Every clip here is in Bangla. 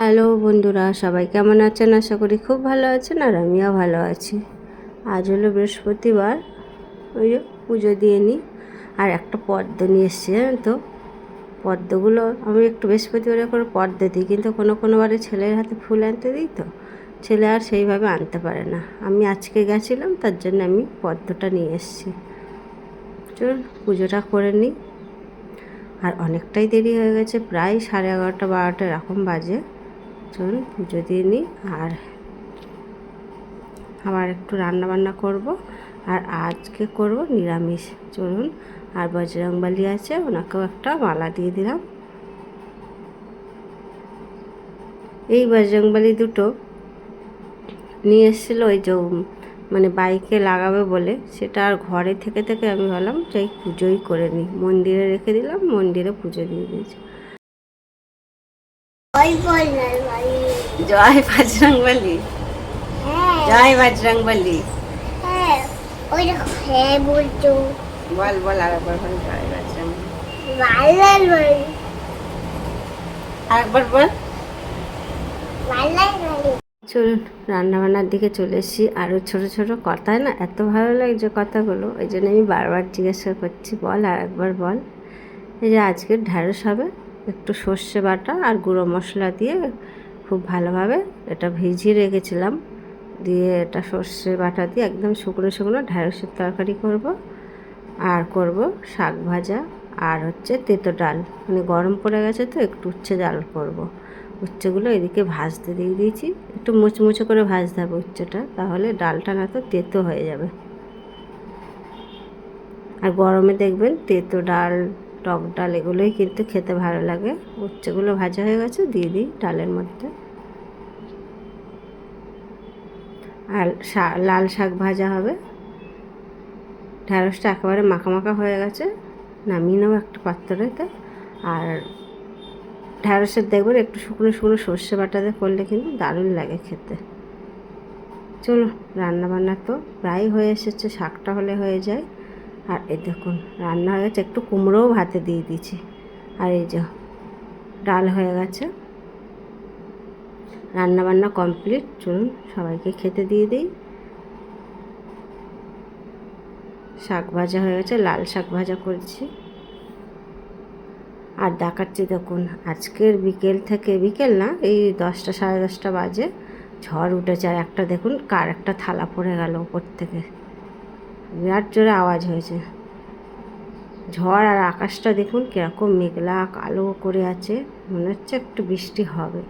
হ্যালো বন্ধুরা, সবাই কেমন আছেন? আশা করি খুব ভালো আছেন আর আমিও ভালো আছি। আজ হলো বৃহস্পতিবার, ওই পুজো দিয়ে নিই। আর একটা পদ্ম নিয়ে এসছি, জানেন তো? পদ্মগুলো আমি একটু বৃহস্পতিবারে করে পদ্ম দিই, কিন্তু কোনো কোনো বারে ছেলের হাতে ফুল আনতে দিই তো, ছেলে আর সেইভাবে আনতে পারে না। আমি আজকে গেছিলাম, তার জন্য আমি পদ্মটা নিয়ে এসেছি। চলুন, পুজোটা করে নিই। আর অনেকটাই দেরি হয়ে গেছে, প্রায় সাড়ে এগারোটা বারোটা এরকম বাজে। পুজো দিয়ে নিই আর আবার একটু রান্না বান্না করব। আর আজকে করব নিরামিষ চলুন আর বজরংবালি আছে, ওনাকেও একটা মালা দিয়ে দিলাম। এই বজরংবালি দুটো নিয়ে এসেছিল ওই যে মানে বাইকে লাগাবে বলে। সেটা আর ঘরে থেকে থেকে আমি ভাবলাম যে এই পুজোই করে নিই। মন্দিরে রেখে দিলাম, মন্দিরে পুজো দিয়ে দিয়েছি। জয় বজরং বলি জয় বজরং বলি, বল বল আর একবার বল, জয় বজরং আর একবার বল। চলুন, রান্নাবান্নার দিকে চলে এসেছি। আরও ছোটো ছোটো কথায় না? এত ভালো লাগছে কথাগুলো। ওই জন্য আমি বারবার জিজ্ঞাসা করছি, বল আর একবার বল। এই যে আজকের ঢ্যাঁড়স হবে। একটু সর্ষে বাটা আর গুঁড়ো মশলা দিয়ে খুব ভালোভাবে এটা ভিজিয়ে রেখেছিলাম। দিয়ে এটা সর্ষে বাটা দিয়ে একদম শুকনো শুকনো ঢ্যাঁড়সের তরকারি করব আর করব শাক ভাজা আর হচ্ছে তেতো ডাল। মানে গরম পড়ে গেছে তো একটু উচ্ছে ডাল করব। উচ্ছেগুলো এদিকে ভাজতে দিয়ে দিয়েছি। একটু মুচমুচে করে ভাজতে হবে উচ্ছেটা, তাহলে ডালটা না তো তেতো হয়ে যাবে। আর গরমে দেখবেন তেতো ডাল টক ডাল এগুলোই কিন্তু খেতে ভালো লাগে। উচ্ছেগুলো ভাজা হয়ে গেছে, দিয়ে দিই ডালের মধ্যে। আর লাল শাক ভাজা হবে। ঢ্যাঁড়সটা একেবারে মাখা হয়ে গেছে, নামিয়ে নেব একটা পাত্রতে। আর ঢ্যাঁড়সের দেখবেন একটু শুকনো শুকনো সর্ষে বাটাতে করলে কিন্তু দারুণ লাগে খেতে। চলো রান্না বান্না তো প্রায় হয়ে এসেছে, শাকটা হলে হয়ে যায়। আর এই দেখুন, রান্না হয়ে গেছে। একটু কুমড়োও ভাতে দিয়ে দিয়েছি। আর এই যে ডাল হয়ে গেছে। রান্না বান্না কমপ্লিট। চলুন সবাইকে খেতে দিয়ে দিই। শাক ভাজা হয়ে গেছে। লাল শাক ভাজা করেছি। আর দেখাচ্ছি দেখুন, আজকের বিকেল থেকে, বিকেল না, এই দশটা, সাড়ে দশটা বাজে ঝড় উঠেছে। আর একটা দেখুন, কার একটা থালা পড়ে গেল ওপর থেকে। বিরাট জোরে আওয়াজ হয়েছে। ঝড় আর আকাশটা দেখুন কীরকম মেঘলা, কালো করে আছে। মনে হচ্ছে একটু বৃষ্টি হবে।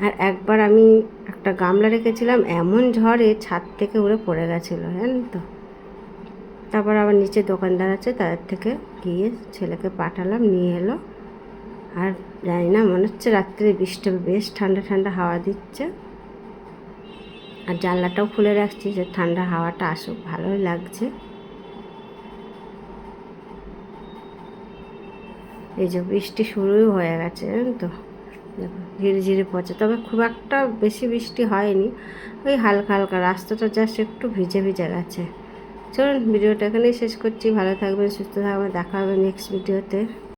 আর একবার আমি একটা গামলা রেখেছিলাম, এমন ঝড়ে ছাদ থেকে উড়ে পড়ে গেছিল, জানেন তো? তারপর আবার নিচে দোকানদার আছে, তাদের থেকে গিয়ে ছেলেকে পাঠালাম, নিয়ে এলো। আর জানি না, মনে হচ্ছে রাত্রে বৃষ্টি বেশ ঠান্ডা ঠান্ডা হাওয়া দিচ্ছে। আর জানলাটাও খুলে রাখছি যে ঠান্ডা হাওয়াটা আসুক, ভালোই লাগছে। এই যে বৃষ্টি শুরুই হয়ে গেছে, জানেন তো? দেখো ধীরে ধীরে পচে তবে খুব একটা বেশি বৃষ্টি হয়নি, ওই হালকা হালকা, রাস্তাটা জাস্ট একটু ভিজে ভিজে গেছে। চলুন, ভিডিওটা এখানেই শেষ করছি। ভালো থাকবেন, সুস্থ থাকবেন, দেখা হবে নেক্সট ভিডিওতে